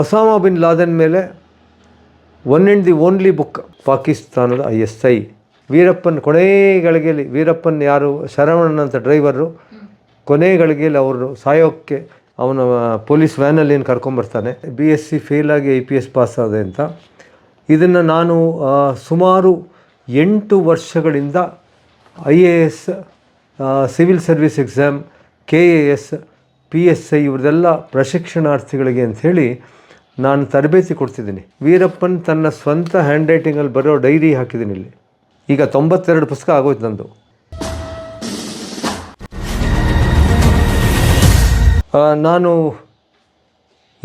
Osama bin Laden ಮೇಲೆ one and the only book, ಪಾಕಿಸ್ತಾನದ I S I. Veerappan ಕೊನೆ ಗಳಿಗೆಯಲ್ಲಿ ವೀರಪ್ಪನ್ ಯಾರು, ಶರವಣನ್ ಅಂತ ಡ್ರೈವರು ಕೊನೆ ಗಳಿಗೆಯಲ್ಲಿ ಅವರು ಸಾಯೋಕ್ಕೆ ಅವನ ಪೊಲೀಸ್ ವ್ಯಾನಲ್ಲಿ ಏನು ಕರ್ಕೊಂಬರ್ತಾನೆ. ಬಿ ಎಸ್ ಸಿ ಫೇಲಾಗಿ ಐ ಪಿ ಎಸ್ ಪಾಸ್ ಆದೆ ಅಂತ. ಇದನ್ನು ನಾನು ಸುಮಾರು ಎಂಟು ವರ್ಷಗಳಿಂದ I A S civil service exam, K A S, P S I ಇವ್ರದೆಲ್ಲ ಪ್ರಶಿಕ್ಷಣಾರ್ಥಿಗಳಿಗೆ ಅಂಥೇಳಿ ನಾನು ತರಬೇತಿ ಕೊಡ್ತಿದ್ದೀನಿ. ವೀರಪ್ಪನ್ ತನ್ನ ಸ್ವಂತ ಹ್ಯಾಂಡ್ ರೈಟಿಂಗಲ್ಲಿ ಬರೋ ಡೈರಿ ಹಾಕಿದ್ದೀನಿ ಇಲ್ಲಿ. ಈಗ ತೊಂಬತ್ತೆರಡು ಪುಸ್ತಕ ಆಗೋಯ್ತು ನಂದು. ನಾನು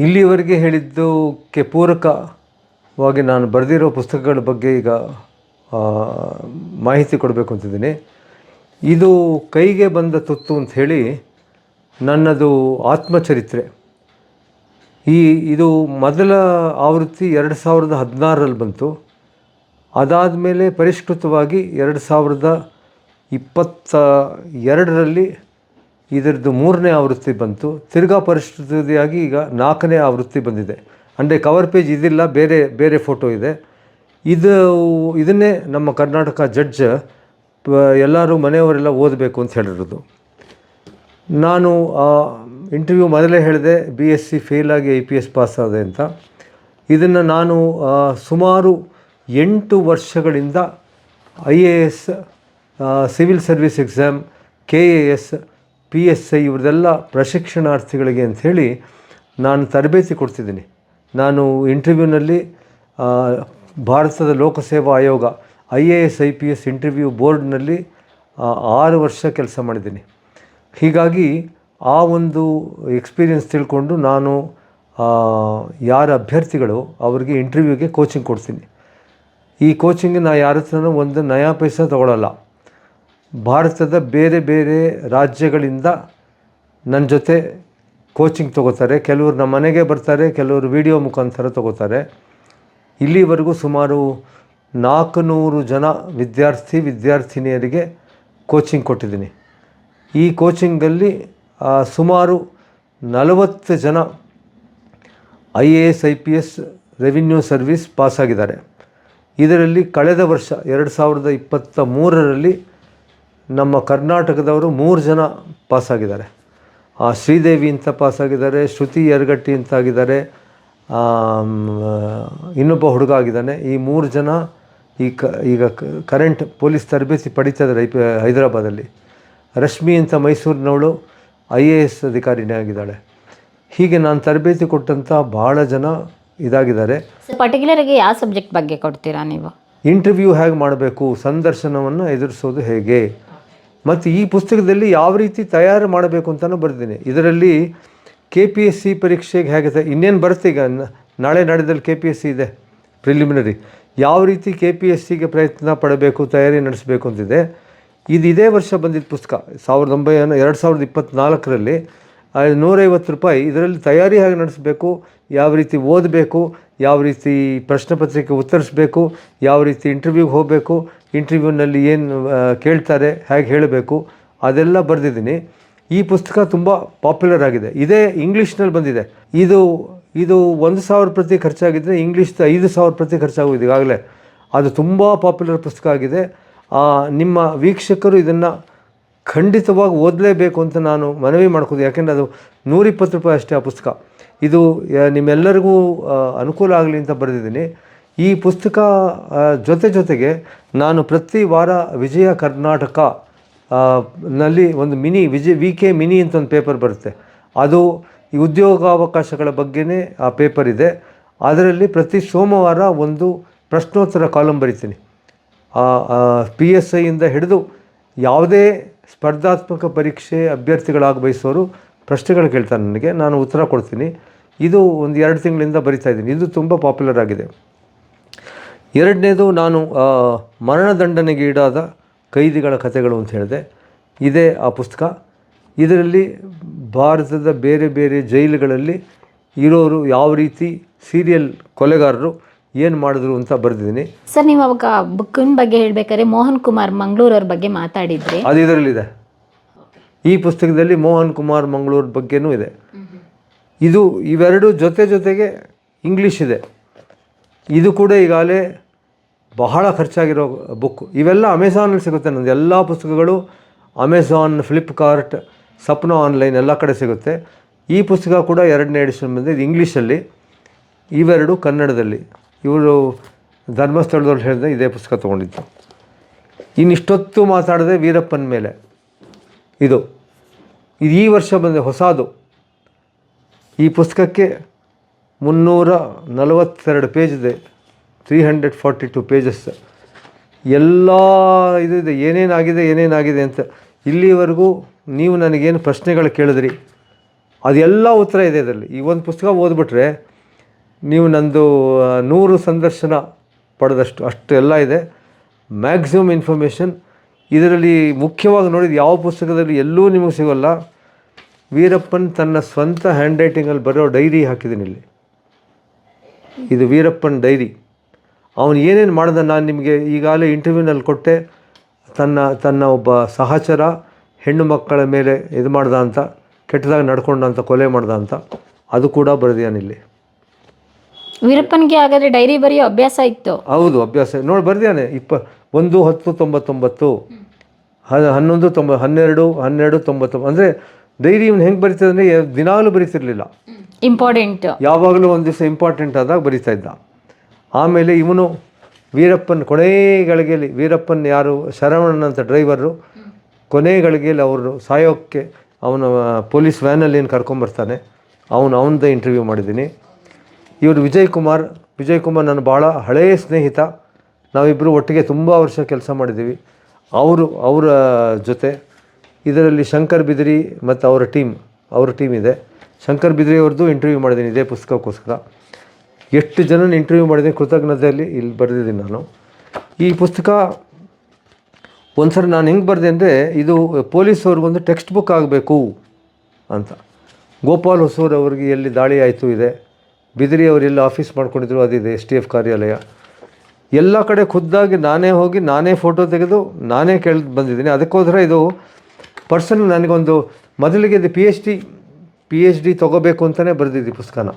ಇಲ್ಲಿವರೆಗೆ ಹೇಳಿದ್ದಕ್ಕೆ ಪೂರಕವಾಗಿ ನಾನು ಬರೆದಿರೋ ಪುಸ್ತಕಗಳ ಬಗ್ಗೆ ಈಗ ಮಾಹಿತಿ ಕೊಡಬೇಕು ಅಂತಿದ್ದೀನಿ. ಇದು ಕೈಗೆ ಬಂದ ತುತ್ತು ಅಂತ ಹೇಳಿ ನನ್ನದು ಆತ್ಮಚರಿತ್ರೆ. ಈ ಇದು ಮೊದಲ ಆವೃತ್ತಿ ಎರಡು ಸಾವಿರದ ಹದಿನಾರರಲ್ಲಿ ಬಂತು. ಅದಾದ ಮೇಲೆ ಪರಿಷ್ಕೃತವಾಗಿ ಎರಡು ಸಾವಿರದ ಇಪ್ಪತ್ತ ಎರಡರಲ್ಲಿ ಇದರದ್ದು ಮೂರನೇ ಆವೃತ್ತಿ ಬಂತು. ತಿರ್ಗಾ ಪರಿಷ್ಕೃತಿಯಾಗಿ ಈಗ ನಾಲ್ಕನೇ ಆವೃತ್ತಿ ಬಂದಿದೆ. ಅಂದರೆ ಕವರ್ ಪೇಜ್ ಇದಿಲ್ಲ, ಬೇರೆ ಬೇರೆ ಫೋಟೋ ಇದೆ. ಇದು, ಇದನ್ನೇ ನಮ್ಮ ಕರ್ನಾಟಕ ಜಡ್ಜ್ ಎಲ್ಲರೂ ಮನೆಯವರೆಲ್ಲ ಓದಬೇಕು ಅಂತ ಹೇಳಿರೋದು. ನಾನು ಇಂಟರ್ವ್ಯೂ ಮೊದಲೇ ಹೇಳಿದೆ ಬಿ ಎಸ್ ಸಿ ಫೇಲಾಗಿ ಐ ಪಿ ಎಸ್ ಪಾಸ್ ಆದೆ ಅಂತ. ಇದನ್ನು ನಾನು ಸುಮಾರು ಎಂಟು ವರ್ಷಗಳಿಂದ I A S civil service exam K A S P S I ಇವ್ರದೆಲ್ಲ ಪ್ರಶಿಕ್ಷಣಾರ್ಥಿಗಳಿಗೆ ಅಂಥೇಳಿ ನಾನು ತರಬೇತಿ ಕೊಡ್ತಿದ್ದೀನಿ. ನಾನು ಇಂಟರ್ವ್ಯೂನಲ್ಲಿ ಭಾರತದ ಲೋಕಸೇವಾ ಆಯೋಗ I A S I P S interview ಬೋರ್ಡ್ನಲ್ಲಿ ಆರು ವರ್ಷ ಕೆಲಸ ಮಾಡಿದ್ದೀನಿ. ಹೀಗಾಗಿ ಆ ಒಂದು ಎಕ್ಸ್ಪೀರಿಯನ್ಸ್ ತಿಳ್ಕೊಂಡು ನಾನು ಯಾರ ಅಭ್ಯರ್ಥಿಗಳು ಅವರಿಗೆ ಇಂಟರ್ವ್ಯೂಗೆ ಕೋಚಿಂಗ್ ಕೊಡ್ತೀನಿ. ಈ ಕೋಚಿಂಗ್ ನಾನು ಯಾರ ಹತ್ರನೂ ಒಂದು ನಯಾ ಪೈಸೆ ತೊಗೊಳ್ಳಲ್ಲ ಭಾರತದ ಬೇರೆ ಬೇರೆ ರಾಜ್ಯಗಳಿಂದ ನನ್ನ ಜೊತೆ ಕೋಚಿಂಗ್ ತಗೋತಾರೆ. ಕೆಲವರು ನಮ್ಮ ಮನೆಗೆ ಬರ್ತಾರೆ, ಕೆಲವರು ವಿಡಿಯೋ ಮುಖಾಂತರ ತೊಗೋತಾರೆ. ಇಲ್ಲಿವರೆಗೂ ಸುಮಾರು ನಾಲ್ಕುನೂರು ಜನ ವಿದ್ಯಾರ್ಥಿ, ವಿದ್ಯಾರ್ಥಿನಿಯರಿಗೆ ಕೋಚಿಂಗ್ ಕೊಟ್ಟಿದ್ದೀನಿ. ಈ ಕೋಚಿಂಗಲ್ಲಿ ಸುಮಾರು ನಲವತ್ತು ಜನ I A S, I P S revenue service ಪಾಸಾಗಿದ್ದಾರೆ. ಇದರಲ್ಲಿ ಕಳೆದ ವರ್ಷ ಎರಡು ಸಾವಿರದ ಇಪ್ಪತ್ತ ಮೂರರಲ್ಲಿ ನಮ್ಮ ಕರ್ನಾಟಕದವರು ಮೂರು ಜನ ಪಾಸಾಗಿದ್ದಾರೆ. ಆ, ಶ್ರೀದೇವಿ ಅಂತ ಪಾಸಾಗಿದ್ದಾರೆ, ಶ್ರುತಿ ಯರಗಟ್ಟಿ ಅಂತ ಆಗಿದ್ದಾರೆ ಇನ್ನೊಬ್ಬ ಹುಡುಗ ಆಗಿದ್ದಾನೆ. ಈ ಮೂರು ಜನ ಈ ಕ, ಈಗ ಕರೆಂಟ್ ಪೊಲೀಸ್ ತರಬೇತಿ ಪಡಿತಾ ಇದ್ದಾರೆ ಹೈದರಾಬಾದಲ್ಲಿ. ರಶ್ಮಿ ಅಂತ ಮೈಸೂರಿನವಳು ಐ ಎ ಎಸ್ ಅಧಿಕಾರಿನೇ ಆಗಿದ್ದಾಳೆ ಹೀಗೆ ನಾನು ತರಬೇತಿ ಕೊಟ್ಟಂಥ ಭಾಳ ಜನ ಇದಾಗಿದ್ದಾರೆ. ಪರ್ಟಿಕ್ಯುಲರ್ ಆಗಿ ಯಾವ ಸಬ್ಜೆಕ್ಟ್ ಬಗ್ಗೆ ಕೊಡ್ತೀರಾ ನೀವು? ಇಂಟರ್ವ್ಯೂ ಹೇಗೆ ಮಾಡಬೇಕು ಸಂದರ್ಶನವನ್ನು ಎದುರಿಸೋದು ಹೇಗೆ? ಮತ್ತು ಈ ಪುಸ್ತಕದಲ್ಲಿ ಯಾವ ರೀತಿ ತಯಾರು ಮಾಡಬೇಕು ಅಂತಲೂ ಬರೆದಿದ್ದೀನಿ ಇದರಲ್ಲಿ ಕೆ ಪಿ ಎಸ್ ಸಿ ಪರೀಕ್ಷೆಗೆ ಹೇಗೆ ಇನ್ನೇನು ಬರುತ್ತೆ ಈಗ? ನಾಳೆ ನಾಡಿದಲ್ಲಿ ಕೆ ಪಿ ಎಸ್ ಸಿ ಇದೆ ಪ್ರಿಲಿಮಿನರಿ ಯಾವ ರೀತಿ ಕೆ ಪಿ ಎಸ್ ಸಿಗೆ ಪ್ರಯತ್ನ ಪಡಬೇಕು ತಯಾರಿ ನಡೆಸಬೇಕು ಅಂತಿದೆ. ಇದು ಇದೇ ವರ್ಷ ಬಂದಿದ್ದ ಪುಸ್ತಕ. ಸಾವಿರದ ಒಂಬೈನೂರ ಎರಡು ಸಾವಿರದ ಇಪ್ಪತ್ತ್ನಾಲ್ಕರಲ್ಲಿ ನೂರೈವತ್ತು ರೂಪಾಯಿ ಇದರಲ್ಲಿ ತಯಾರಿ ಹೇಗೆ ನಡೆಸಬೇಕು, ಯಾವ ರೀತಿ ಓದಬೇಕು, ಯಾವ ರೀತಿ ಪ್ರಶ್ನೆ ಪತ್ರಿಕೆ ಉತ್ತರಿಸಬೇಕು, ಯಾವ ರೀತಿ ಇಂಟರ್ವ್ಯೂಗೆ ಹೋಗಬೇಕು ಇಂಟರ್ವ್ಯೂನಲ್ಲಿ ಏನು ಕೇಳ್ತಾರೆ, ಹೇಗೆ ಹೇಳಬೇಕು, ಅದೆಲ್ಲ ಬರೆದಿದ್ದೀನಿ. ಈ ಪುಸ್ತಕ ತುಂಬ ಪಾಪ್ಯುಲರ್ ಆಗಿದೆ. ಇದೇ ಇಂಗ್ಲೀಷ್ನಲ್ಲಿ ಬಂದಿದೆ. ಇದು ಇದು ಒಂದು ಸಾವಿರ ಪ್ರತಿ ಖರ್ಚಾಗಿದ್ದರೆ ಇಂಗ್ಲೀಷ್ದು ಐದು ಸಾವಿರ ಪ್ರತಿ ಖರ್ಚಾಗೋದು ಈಗಾಗಲೇ. ಅದು ತುಂಬ ಪಾಪ್ಯುಲರ್ ಪುಸ್ತಕ ಆಗಿದೆ. ನಿಮ್ಮ ವೀಕ್ಷಕರು ಇದನ್ನು ಖಂಡಿತವಾಗಿ ಓದಲೇಬೇಕು ಅಂತ ನಾನು ಮನವಿ ಮಾಡ್ಕೋದು ಯಾಕೆಂದರೆ ಅದು ನೂರಿಪ್ಪತ್ತು ರೂಪಾಯಿ ಅಷ್ಟೇ ಆ ಪುಸ್ತಕ. ಇದು ನಿಮ್ಮೆಲ್ಲರಿಗೂ ಅನುಕೂಲ ಆಗಲಿ ಅಂತ ಬರೆದಿದ್ದೀನಿ. ಈ ಪುಸ್ತಕ ಜೊತೆ ಜೊತೆಗೆ ನಾನು ಪ್ರತಿ ವಾರ ವಿಜಯ ಕರ್ನಾಟಕ ನಲ್ಲಿ ಒಂದು mini Vijaya V K mini ಅಂತ ಒಂದು ಪೇಪರ್ ಬರುತ್ತೆ. ಅದು ಈ ಉದ್ಯೋಗಾವಕಾಶಗಳ ಬಗ್ಗೆನೇ ಆ ಪೇಪರ್ ಇದೆ. ಅದರಲ್ಲಿ ಪ್ರತಿ ಸೋಮವಾರ ಒಂದು ಪ್ರಶ್ನೋತ್ತರ ಕಾಲಂ ಬರಿತೀನಿ. ಪಿ ಎಸ್ ಐಯಿಂದ ಹಿಡಿದು ಯಾವುದೇ ಸ್ಪರ್ಧಾತ್ಮಕ ಪರೀಕ್ಷೆ ಅಭ್ಯರ್ಥಿಗಳಾಗಿ ಬಯಸೋರು ಪ್ರಶ್ನೆಗಳು ಕೇಳ್ತಾರೆ ನನಗೆ. ನಾನು ಉತ್ತರ ಕೊಡ್ತೀನಿ. ಇದು ಒಂದು ಎರಡು ತಿಂಗಳಿಂದ ಬರಿತಾ ಇದ್ದೀನಿ. ಇದು ತುಂಬ ಪಾಪ್ಯುಲರ್ ಆಗಿದೆ. ಎರಡನೇದು ನಾನು ಮರಣದಂಡನೆಗೆ ಈಡಾದ ಕೈದಿಗಳ ಕಥೆಗಳು ಅಂತ ಹೇಳಿದೆ. ಇದೇ ಆ ಪುಸ್ತಕ. ಇದರಲ್ಲಿ ಭಾರತದ ಬೇರೆ ಬೇರೆ ಜೈಲುಗಳಲ್ಲಿ ಇರೋರು ಯಾವ ರೀತಿ ಸೀರಿಯಲ್ ಕೊಲೆಗಾರರು ಏನು ಮಾಡಿದ್ರು ಅಂತ ಬರೆದಿದ್ದೀನಿ. ಸರ್ ನೀವು ಅವಾಗ ಬುಕ್ಕಿನ ಬಗ್ಗೆ ಹೇಳ್ಬೇಕಾದ್ರೆ ಮೋಹನ್ ಕುಮಾರ್ ಮಂಗಳೂರವ್ರ ಬಗ್ಗೆ ಮಾತಾಡಿದ್ರಿ. ಅದು ಇದರಲ್ಲಿದೆ ಈ ಪುಸ್ತಕದಲ್ಲಿ ಮೋಹನ್ ಕುಮಾರ್ ಮಂಗಳೂರು ಬಗ್ಗೆನೂ ಇದೆ. ಇದು ಇವೆರಡು ಜೊತೆ ಜೊತೆಗೆ ಇಂಗ್ಲೀಷ್ ಇದೆ. ಇದು ಕೂಡ ಈಗಾಗಲೇ ಬಹಳ ಖರ್ಚಾಗಿರೋ ಬುಕ್. ಇವೆಲ್ಲ ಅಮೆಝಾನಲ್ಲಿ ಸಿಗುತ್ತೆ ನಂದು. ಎಲ್ಲ ಪುಸ್ತಕಗಳು ಅಮೆಝಾನ್ ಫ್ಲಿಪ್ಕಾರ್ಟ್ ಸಪ್ನೋ ಆನ್ಲೈನ್ ಎಲ್ಲ ಕಡೆ ಸಿಗುತ್ತೆ. ಈ ಪುಸ್ತಕ ಕೂಡ ಎರಡನೇ ಎಡಿಷನ್ ಬಂದಿದೆ ಇದು ಇಂಗ್ಲೀಷಲ್ಲಿ ಇವೆರಡು ಕನ್ನಡದಲ್ಲಿ. ಇವರು ಧರ್ಮಸ್ಥಳದವ್ರು ಹೇಳಿದೆ ಇದೇ ಪುಸ್ತಕ ತೊಗೊಂಡಿದ್ದು. ಇನ್ನಿಷ್ಟೊತ್ತು ಮಾತಾಡಿದೆ ವೀರಪ್ಪನ ಮೇಲೆ. ಇದು. ಇದು ಈ ವರ್ಷ ಬಂದ ಹೊಸದು. ಈ ಪುಸ್ತಕಕ್ಕೆ ಮುನ್ನೂರ ನಲವತ್ತೆರಡು ಪೇಜ್ ಇದೆ three hundred forty two pages ಎಲ್ಲ ಇದು ಇದೆ. ಏನೇನಾಗಿದೆ ಏನೇನಾಗಿದೆ ಅಂತ ಇಲ್ಲಿವರೆಗೂ ನೀವು ನನಗೇನು ಪ್ರಶ್ನೆಗಳು ಕೇಳಿದ್ರಿ? ಅದೆಲ್ಲ ಉತ್ತರ ಇದೆ ಇದರಲ್ಲಿ. ಈ ಒಂದು ಪುಸ್ತಕ ಓದ್ಬಿಟ್ರೆ ನೀವು ನಂದು ನೂರು ಸಂದರ್ಶನ ಪಡೆದಷ್ಟು, ಅಷ್ಟು ಎಲ್ಲ ಇದೆ. ಮ್ಯಾಕ್ಸಿಮಮ್ ಇನ್ಫಾರ್ಮೇಷನ್ ಇದರಲ್ಲಿ ಮುಖ್ಯವಾಗಿ ನೋಡಿದ ಯಾವ ಪುಸ್ತಕದಲ್ಲಿ ಎಲ್ಲೂ ನಿಮಗೆ ಸಿಗೋಲ್ಲ. ವೀರಪ್ಪನ್ ತನ್ನ ಸ್ವಂತ ಹ್ಯಾಂಡ್ ರೈಟಿಂಗಲ್ಲಿ ಬರೋ ಡೈರಿ ಹಾಕಿದ್ದೀನಿ ಇಲ್ಲಿ. ಇದು ವೀರಪ್ಪನ್ ಡೈರಿ. ಅವನು ಏನೇನು ಮಾಡಿದ ನಾನು ನಿಮಗೆ ಈಗಾಗಲೇ ಇಂಟರ್ವ್ಯೂನಲ್ಲಿ ಕೊಟ್ಟೆ. ತನ್ನ ತನ್ನ ಒಬ್ಬ ಸಹಚರ, ಹೆಣ್ಣು ಮಕ್ಕಳ ಮೇಲೆ ಇದು ಮಾಡ್ದ ಅಂತ, ಕೆಟ್ಟದಾಗ ನಡ್ಕೊಂಡ ಅಂತ, ಕೊಲೆ ಮಾಡ್ದ ಅಂತ. ಅದು ಕೂಡ ಬರೆದಿಯಾನಿಲ್ಲಿ ವೀರಪ್ಪನ್ಗೆ ಹಾಗಾದ್ರೆ ಡೈರಿ ಬರೆಯೋ ಅಭ್ಯಾಸ ಇತ್ತು. ಹೌದು ಅಭ್ಯಾಸ. ನೋಡಿ ಬರ್ದಿಯಾನೆ ಇಪ್ಪ ಒಂದು ಹತ್ತು ತೊಂಬತ್ತೊಂಬತ್ತು ಹನ್ನೊಂದು ತೊಂಬ ಹನ್ನೆರಡು ಹನ್ನೆರಡು ತೊಂಬತ್ತೊಂಬತ್ತು ಅಂದರೆ ಡೈರಿ ಇವನು ಹೆಂಗೆ ಬರೀತದೆ ಅಂದರೆ ದಿನಾಗಲೂ ಬರೀತಿರ್ಲಿಲ್ಲ. ಇಂಪಾರ್ಟೆಂಟ್ ಯಾವಾಗಲೂ ಒಂದು ದಿವಸ ಇಂಪಾರ್ಟೆಂಟ್ ಆದಾಗ ಬರೀತಾ ಇದ್ದ. ಆಮೇಲೆ ಇವನು ವೀರಪ್ಪನ್ ಕೊನೇ ಗಳಿಗೆಯಲ್ಲಿ ವೀರಪ್ಪನ್ ಯಾರು? ಶರವಣನ್ ಅಂತ ಡ್ರೈವರು ಕೊನೆ ಗಳಿಗೆಯಲ್ಲಿ ಅವರು ಸಾಯೋಕ್ಕೆ ಅವನ ಪೊಲೀಸ್ ವ್ಯಾನಲ್ಲಿ ಏನು ಕರ್ಕೊಂಬರ್ತಾನೆ ಅವನು ಅವನದೇ ಇಂಟರ್ವ್ಯೂ ಮಾಡಿದ್ದೀನಿ. ಇವರು ವಿಜಯ್ ಕುಮಾರ್ ವಿಜಯ್ ಕುಮಾರ್ ನನ್ನ ಭಾಳ ಹಳೆಯ ಸ್ನೇಹಿತ. ನಾವಿಬ್ಬರು ಒಟ್ಟಿಗೆ ತುಂಬ ವರ್ಷ ಕೆಲಸ ಮಾಡಿದ್ದೀವಿ. ಅವರು, ಅವರ ಜೊತೆ ಇದರಲ್ಲಿ ಶಂಕರ್ ಬಿದಿರಿ ಮತ್ತು ಅವರ ಟೀಮ್ ಅವರ ಟೀಮ್ ಇದೆ. ಶಂಕರ್ ಬಿದ್ರಿ ಅವ್ರದ್ದು ಇಂಟರ್ವ್ಯೂ ಮಾಡಿದ್ದೀನಿ ಇದೇ ಪುಸ್ತಕಕ್ಕೋಸ್ಕರ. ಎಷ್ಟು ಜನನ ಇಂಟರ್ವ್ಯೂ ಮಾಡಿದ್ದೀನಿ ಕೃತಜ್ಞತೆಯಲ್ಲಿ ಇಲ್ಲಿ ಬರೆದಿದ್ದೀನಿ ನಾನು. ಈ ಪುಸ್ತಕ ಒಂದ್ಸಲ ನಾನು ಹೆಂಗೆ ಬರೆದೆ ಅಂದರೆ ಇದು ಪೊಲೀಸ್ ಅವ್ರಿಗೊಂದು ಟೆಕ್ಸ್ಟ್ ಬುಕ್ ಆಗಬೇಕು ಅಂತ. ಗೋಪಾಲ್ ಹೊಸೂರ್ ಅವ್ರಿಗೆ ಎಲ್ಲಿ ದಾಳಿ ಆಯಿತು ಇದೆ. ಬಿದಿರಿ ಅವರೆಲ್ಲ ಎಲ್ಲಿ ಆಫೀಸ್ ಮಾಡ್ಕೊಂಡಿದ್ರು ಅದಿದೆ ಎಸ್ ಟಿ ಎಫ್ ಕಾರ್ಯಾಲಯ. ಎಲ್ಲ ಕಡೆ ಖುದ್ದಾಗಿ ನಾನೇ ಹೋಗಿ ನಾನೇ ಫೋಟೋ ತೆಗೆದು ನಾನೇ ಕೇಳಿ ಬಂದಿದ್ದೀನಿ. ಅದಕ್ಕೋಸ್ಕರ ಇದು ಪರ್ಸನ್ ನನಗೊಂದು ಮೊದಲಿಗೆ ಇದು P H D P H D ತೊಗೋಬೇಕು ಅಂತಲೇ ಬರೆದಿದ್ದೆ ಪುಸ್ತಕನ.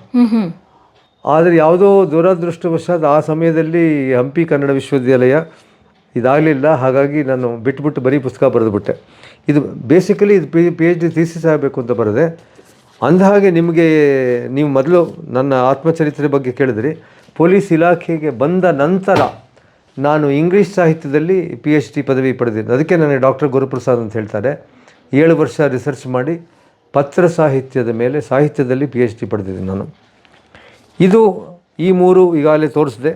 ಆದರೆ ಯಾವುದೋ ದುರದೃಷ್ಟವಶಾತ್ ಆ ಸಮಯದಲ್ಲಿ ಹಂಪಿ ಕನ್ನಡ ವಿಶ್ವವಿದ್ಯಾಲಯ ಇದಾಗಲಿಲ್ಲ. ಹಾಗಾಗಿ ನಾನು ಬಿಟ್ಬಿಟ್ಟು ಬರೀ ಪುಸ್ತಕ ಬರೆದುಬಿಟ್ಟೆ. ಇದು ಬೇಸಿಕಲಿ ಇದು P P H D thesis ಆಗಬೇಕು ಅಂತ ಬರೆದೆ. ಅಂದಹಾಗೆ ನಿಮಗೆ, ನೀವು ಮೊದಲು ನನ್ನ ಆತ್ಮಚರಿತ್ರೆ ಬಗ್ಗೆ ಕೇಳಿದ್ರಿ. ಪೊಲೀಸ್ ಇಲಾಖೆಗೆ ಬಂದ ನಂತರ ನಾನು ಇಂಗ್ಲೀಷ್ ಸಾಹಿತ್ಯದಲ್ಲಿ ಪಿ ಎಚ್ ಡಿ ಪದವಿ ಪಡೆದಿದ್ದೆ. ಅದಕ್ಕೆ ನನಗೆ ಡಾಕ್ಟರ್ ಗುರುಪ್ರಸಾದ್ ಅಂತ ಹೇಳ್ತಾರೆ. ಏಳು ವರ್ಷ ರಿಸರ್ಚ್ ಮಾಡಿ ಪತ್ರ ಸಾಹಿತ್ಯದ ಮೇಲೆ, ಸಾಹಿತ್ಯದಲ್ಲಿ ಪಿ ಎಚ್ ಡಿ ಪಡೆದಿದ್ದೀನಿ ನಾನು. ಇದು ಈ ಮೂರು ಈಗಾಗಲೇ ತೋರಿಸಿದೆ.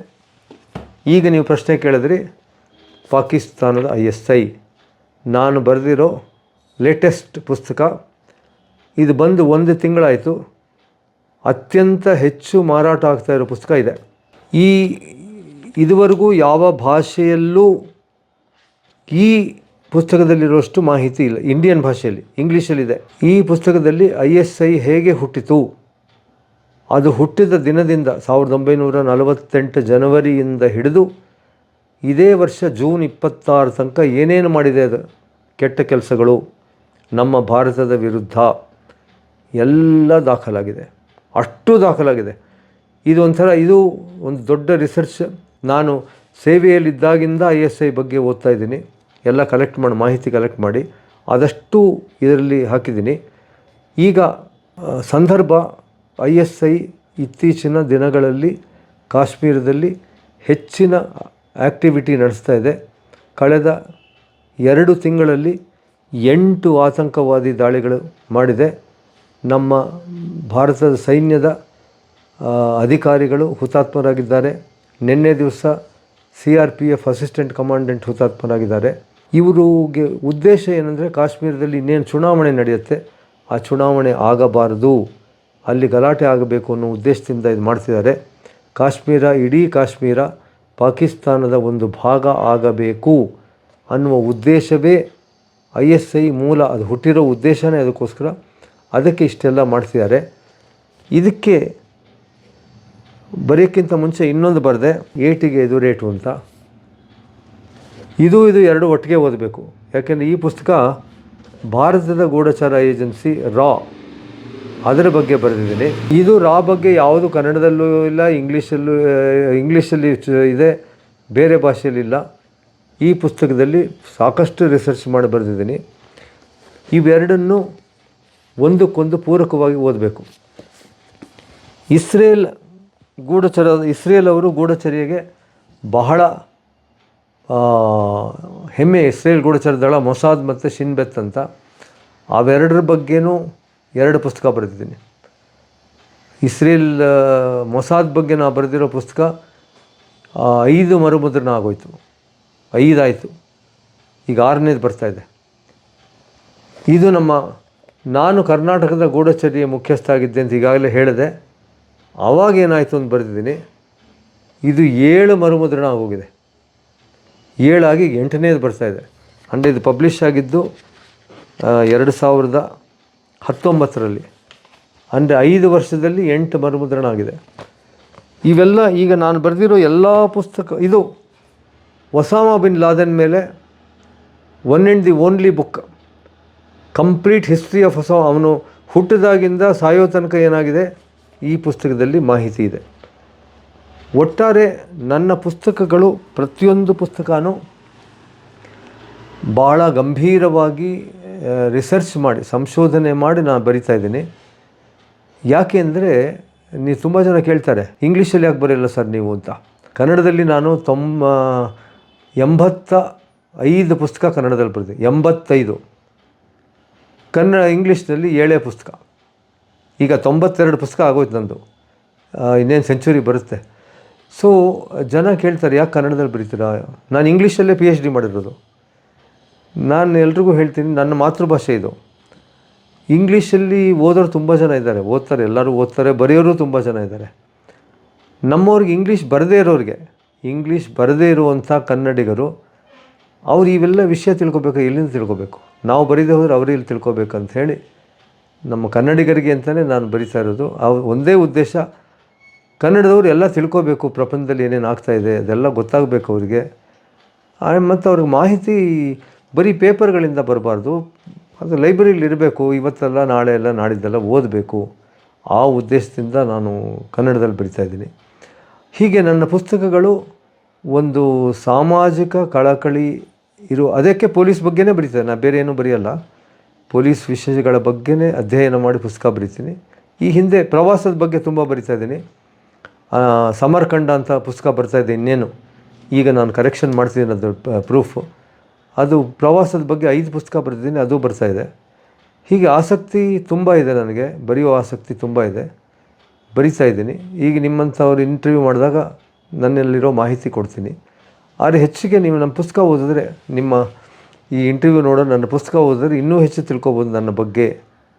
ಈಗ ನೀವು ಪ್ರಶ್ನೆ ಕೇಳಿದ್ರಿ, ಪಾಕಿಸ್ತಾನದ ಐ ಎಸ್ ಐ. ನಾನು ಬರೆದಿರೋ ಲೇಟೆಸ್ಟ್ ಪುಸ್ತಕ ಇದು ಬಂದು ಒಂದು ತಿಂಗಳಾಯಿತು. ಅತ್ಯಂತ ಹೆಚ್ಚು ಮಾರಾಟ ಆಗ್ತಾ ಇರೋ ಪುಸ್ತಕ ಇದೆ. ಈ ಇದುವರೆಗೂ ಯಾವ ಭಾಷೆಯಲ್ಲೂ ಈ ಪುಸ್ತಕದಲ್ಲಿರುವಷ್ಟು ಮಾಹಿತಿ ಇಲ್ಲ. ಇಂಡಿಯನ್ ಭಾಷೆಯಲ್ಲಿ ಇಂಗ್ಲೀಷಲ್ಲಿದೆ ಈ ಪುಸ್ತಕದಲ್ಲಿ ಐ ಎಸ್ ಐ ಹೇಗೆ ಹುಟ್ಟಿತು? ಅದು ಹುಟ್ಟಿದ ದಿನದಿಂದ ಸಾವಿರದ ಒಂಬೈನೂರ ನಲವತ್ತೆಂಟು ಜನವರಿಯಿಂದ ಹಿಡಿದು ಇದೇ ವರ್ಷ ಜೂನ್ ಇಪ್ಪತ್ತಾರು ತನಕ ಏನೇನು ಮಾಡಿದೆ ಅದು? ಕೆಟ್ಟ ಕೆಲಸಗಳು, ನಮ್ಮ ಭಾರತದ ವಿರುದ್ಧ. ಎಲ್ಲ ದಾಖಲಾಗಿದೆ. ಅಷ್ಟು ದಾಖಲಾಗಿದೆ. ಇದು ಒಂಥರ, ಇದು ಒಂದು ದೊಡ್ಡ ರಿಸರ್ಚ್ ನಾನು ಸೇವೆಯಲ್ಲಿದ್ದಾಗಿಂದ ಐ ಎಸ್ ಐ ಬಗ್ಗೆ ಓದ್ತಾ ಇದ್ದೀನಿ. ಎಲ್ಲ ಕಲೆಕ್ಟ್ ಮಾಡಿ, ಮಾಹಿತಿ ಕಲೆಕ್ಟ್ ಮಾಡಿ. ಆದಷ್ಟು ಇದರಲ್ಲಿ ಹಾಕಿದ್ದೀನಿ. ಈಗ ಸಂದರ್ಭ, ಐ ಎಸ್ ಐ ಇತ್ತೀಚಿನ ದಿನಗಳಲ್ಲಿ ಕಾಶ್ಮೀರದಲ್ಲಿ ಹೆಚ್ಚಿನ ಆ್ಯಕ್ಟಿವಿಟಿ ನಡೆಸ್ತಾ ಇದೆ. ಕಳೆದ ಎರಡು ತಿಂಗಳಲ್ಲಿ ಎಂಟು ಆತಂಕವಾದಿ ದಾಳಿಗಳು ಮಾಡಿದೆ. ನಮ್ಮ ಭಾರತದ ಸೈನ್ಯದ ಅಧಿಕಾರಿಗಳು ಹುತಾತ್ಮರಾಗಿದ್ದಾರೆ. ನಿನ್ನೆ ದಿವಸ C R P F assistant commandant ಹುತಾತ್ಮರಾಗಿದ್ದಾರೆ. ಇವರಿಗೆ ಉದ್ದೇಶ ಏನಂದರೆ ಕಾಶ್ಮೀರದಲ್ಲಿ ಇನ್ನೇನು ಚುನಾವಣೆ ನಡೆಯುತ್ತೆ, ಆ ಚುನಾವಣೆ ಆಗಬಾರದು, ಅಲ್ಲಿ ಗಲಾಟೆ ಆಗಬೇಕು ಅನ್ನೋ ಉದ್ದೇಶದಿಂದ ಇದು ಮಾಡ್ತಿದ್ದಾರೆ. ಕಾಶ್ಮೀರ, ಇಡೀ ಕಾಶ್ಮೀರ ಪಾಕಿಸ್ತಾನದ ಒಂದು ಭಾಗ ಆಗಬೇಕು ಅನ್ನುವ ಉದ್ದೇಶವೇ ಐ ಎಸ್ ಐ ಮೂಲ, ಅದು ಹುಟ್ಟಿರೋ ಉದ್ದೇಶನೇ ಅದಕ್ಕೋಸ್ಕರ ಅದಕ್ಕೆ ಇಷ್ಟೆಲ್ಲ ಮಾಡ್ತಿದ್ದಾರೆ ಇದಕ್ಕೆ ಬರೆಯೋಕ್ಕಿಂತ ಮುಂಚೆ ಇನ್ನೊಂದು ಬರೆದೆ, ಏಟಿಗೆ ಇದು ರೇಟು ಅಂತ. ಇದು ಇದು ಎರಡು ಒಟ್ಟಿಗೆ ಓದಬೇಕು. ಯಾಕೆಂದರೆ ಈ ಪುಸ್ತಕ ಭಾರತದ ಗೂಢಚಾರ ಏಜೆನ್ಸಿ ರಾ ಅದರ ಬಗ್ಗೆ ಬರೆದಿದ್ದೀನಿ. ಇದು ರಾ ಬಗ್ಗೆ ಯಾವುದು ಕನ್ನಡದಲ್ಲೂ ಇಲ್ಲ, ಇಂಗ್ಲೀಷಲ್ಲೂ, ಇಂಗ್ಲೀಷಲ್ಲಿ ಇದೆ, ಬೇರೆ ಭಾಷೆಯಲ್ಲಿಲ್ಲ ಈ ಪುಸ್ತಕದಲ್ಲಿ ಸಾಕಷ್ಟು ರಿಸರ್ಚ್ ಮಾಡಿ ಬರೆದಿದ್ದೀನಿ. ಇವೆರಡನ್ನು ಒಂದಕ್ಕೊಂದು ಪೂರಕವಾಗಿ ಓದಬೇಕು. ಇಸ್ರೇಲ್ ಗೂಢಚರ, ಇಸ್ರೇಲ್ ಅವರು ಗೂಢಚರ್ಯೆಗೆ ಬಹಳ ಹೆಮ್ಮೆ. ಇಸ್ರೇಲ್ ಗೂಢಚರ ದಳ, ಮೊಸಾದ್ ಮತ್ತು ಶಿನ್ಬೆತ್ ಅಂತ. ಅವೆರಡರ ಬಗ್ಗೆನೂ ಎರಡು ಪುಸ್ತಕ ಬರೆದಿದ್ದೀನಿ. ಇಸ್ರೇಲ್ ಮೊಸಾದ್ ಬಗ್ಗೆ ನಾವು ಬರೆದಿರೋ ಪುಸ್ತಕ ಐದು ಮರುಮುದ್ರಣ ಆಗೋಯ್ತು. ಐದಾಯಿತು. ಈಗ ಆರನೇದು ಬರ್ತಾಯಿದೆ ಇದು ನಮ್ಮ ನಾನು ಕರ್ನಾಟಕದ ಗೂಢಚರ್ಯ ಮುಖ್ಯಸ್ಥ ಆಗಿದ್ದೆ ಅಂತ ಈಗಾಗಲೇ ಹೇಳಿದೆ. ಆವಾಗ ಏನಾಯಿತು ಅಂತ ಬರೆದಿದ್ದೀನಿ. ಇದು ಏಳು ಮರುಮುದ್ರಣ ಆಗೋಗಿದೆ. ಏಳಾಗಿ ಎಂಟನೇದು ಬರ್ತಾಯಿದೆ ಅಂದರೆ ಇದು ಪಬ್ಲಿಷ್ ಆಗಿದ್ದು ಎರಡು ಸಾವಿರದ ಹತ್ತೊಂಬತ್ತರಲ್ಲಿ. ಅಂದರೆ ಐದು ವರ್ಷದಲ್ಲಿ ಎಂಟು ಮರುಮುದ್ರಣ ಆಗಿದೆ. ಇವೆಲ್ಲ ಈಗ ನಾನು ಬರೆದಿರೋ ಎಲ್ಲ ಪುಸ್ತಕ, ಇದು ಒಸಾಮಾ ಬಿನ್ ಲಾದನ್ ಮೇಲೆ one and the only book complete history of ಹೊಸ ಅವನು ಹುಟ್ಟಿದಾಗಿಂದ ಸಾಯೋ ತನಕ ಏನಾಗಿದೆ? ಈ ಪುಸ್ತಕದಲ್ಲಿ ಮಾಹಿತಿ ಇದೆ. ಒಟ್ಟಾರೆ ನನ್ನ ಪುಸ್ತಕಗಳು ಪ್ರತಿಯೊಂದು ಪುಸ್ತಕನೂ ಭಾಳ ಗಂಭೀರವಾಗಿ ರಿಸರ್ಚ್ ಮಾಡಿ, ಸಂಶೋಧನೆ ಮಾಡಿ ನಾನು ಬರಿತಾ ಇದ್ದೀನಿ. ಯಾಕೆ ಅಂದರೆ ನೀವು ತುಂಬ ಜನ ಕೇಳ್ತಾರೆ, ಇಂಗ್ಲೀಷಲ್ಲಿ ಯಾಕೆ ಬರೆಯಲ್ಲ ಸರ್ ನೀವು? ಅಂತ. ಕನ್ನಡದಲ್ಲಿ ನಾನು ತೊಂಬ, ಎಂಬತ್ತ ಐದು ಪುಸ್ತಕ ಕನ್ನಡದಲ್ಲಿ ಬರೆದೆ ಎಂಬತ್ತೈದು. ಕನ್ನಡ ಇಂಗ್ಲೀಷ್ನಲ್ಲಿ ಏಳೇ ಪುಸ್ತಕ. ಈಗ ತೊಂಬತ್ತೆರಡು ಪುಸ್ತಕ ಆಗೋಯ್ತು ನಂದು. ಇನ್ನೇನು ಸೆಂಚುರಿ ಬರುತ್ತೆ. ಸೊ ಜನ ಕೇಳ್ತಾರೆ, ಯಾಕೆ ಕನ್ನಡದಲ್ಲಿ ಬರೀತೀರಾ? ನಾನು ಇಂಗ್ಲೀಷಲ್ಲೇ ಪಿ ಎಚ್ ಡಿ ಮಾಡಿರೋದು. ನಾನು ಎಲ್ರಿಗೂ ಹೇಳ್ತೀನಿ, ನನ್ನ ಮಾತೃಭಾಷೆ ಇದು. ಇಂಗ್ಲೀಷಲ್ಲಿ ಓದೋರು ತುಂಬ ಜನ ಇದ್ದಾರೆ. ಓದ್ತಾರೆ, ಎಲ್ಲರೂ ಓದ್ತಾರೆ, ಬರೆಯೋರು ತುಂಬ ಜನ ಇದ್ದಾರೆ. ನಮ್ಮವ್ರಿಗೆ ಇಂಗ್ಲೀಷ್ ಬರದೇ ಇರೋರಿಗೆ, ಇಂಗ್ಲೀಷ್ ಬರದೇ ಇರುವಂಥ ಕನ್ನಡಿಗರು, ಅವ್ರು ಇವೆಲ್ಲ ವಿಷಯ ತಿಳ್ಕೊಬೇಕು, ಎಲ್ಲಿಂದ ತಿಳ್ಕೊಬೇಕು? ನಾವು ಬರೀದೇ ಹೋದರೆ ಅವರು ಇಲ್ಲಿ ತಿಳ್ಕೊಬೇಕಂತ ಹೇಳಿ ನಮ್ಮ ಕನ್ನಡಿಗರಿಗೆ ಅಂತಲೇ ನಾನು ಬರಿತಾ ಇರೋದು. ಆ ಒಂದೇ ಉದ್ದೇಶ, ಕನ್ನಡದವ್ರು ಎಲ್ಲ ತಿಳ್ಕೋಬೇಕು, ಪ್ರಪಂಚದಲ್ಲಿ ಏನೇನು ಆಗ್ತಾಯಿದೆ ಅದೆಲ್ಲ ಗೊತ್ತಾಗಬೇಕು ಅವರಿಗೆ. ಮತ್ತು ಅವ್ರಿಗೆ ಮಾಹಿತಿ ಬರೀ ಪೇಪರ್ಗಳಿಂದ ಬರಬಾರ್ದು. ಅದು ಲೈಬ್ರರಿಲಿ ಇರಬೇಕು, ಇವತ್ತೆಲ್ಲ, ನಾಳೆ ಎಲ್ಲ ನಾಡಿದ್ದೆಲ್ಲ ಓದಬೇಕು. ಆ ಉದ್ದೇಶದಿಂದ ನಾನು ಕನ್ನಡದಲ್ಲಿ ಬರಿತಾ ಇದ್ದೀನಿ. ಹೀಗೆ ನನ್ನ ಪುಸ್ತಕಗಳು ಒಂದು ಸಾಮಾಜಿಕ ಕಳಕಳಿ ಇರು ಅದಕ್ಕೆ ಪೊಲೀಸ್ ಬಗ್ಗೆನೇ ಬರೀತಾರೆ ನಾನು ಬೇರೆ ಏನೂ ಬರೆಯಲ್ಲ. ಪೊಲೀಸ್ ವಿಷಯಗಳ ಬಗ್ಗೆನೇ ಅಧ್ಯಯನ ಮಾಡಿ ಪುಸ್ತಕ ಬರಿತೀನಿ. ಈ ಹಿಂದೆ ಪ್ರವಾಸದ ಬಗ್ಗೆ ತುಂಬ ಬರಿತಾ ಇದ್ದೀನಿ. ಸಮರ್ಕಂಡ ಅಂತ ಪುಸ್ತಕ ಬರ್ತಾ ಇದೆ ಇನ್ನೇನು. ಈಗ ನಾನು ಕರೆಕ್ಷನ್ ಮಾಡ್ತಿದ್ದೀನಿ ಅದು ಪ್ರೂಫು ಅದು ಪ್ರವಾಸದ ಬಗ್ಗೆ ಐದು ಪುಸ್ತಕ ಬರೆದಿದ್ದೀನಿ, ಅದು ಬರ್ತಾ ಇದೆ. ಹೀಗೆ ಆಸಕ್ತಿ ತುಂಬ ಇದೆ ನನಗೆ. ಬರೆಯೋ ಆಸಕ್ತಿ ತುಂಬ ಇದೆ. ಬರಿತಾ ಇದ್ದೀನಿ. ಈಗ ನಿಮ್ಮಂಥವ್ರು ಇಂಟರ್ವ್ಯೂ ಮಾಡಿದಾಗ ನನ್ನಲ್ಲಿರೋ ಮಾಹಿತಿ ಕೊಡ್ತೀನಿ. ಆದರೆ ಹೆಚ್ಚಿಗೆ ನೀವು ನನ್ನ ಪುಸ್ತಕ ಓದಿದ್ರೆ ನಿಮ್ಮ ಈ ಇಂಟರ್ವ್ಯೂ ನೋಡೋ ನನ್ನ ಪುಸ್ತಕ ಓದಿದ್ರೆ ಇನ್ನೂ ಹೆಚ್ಚು ತಿಳ್ಕೊಬೋದು ನನ್ನ ಬಗ್ಗೆ.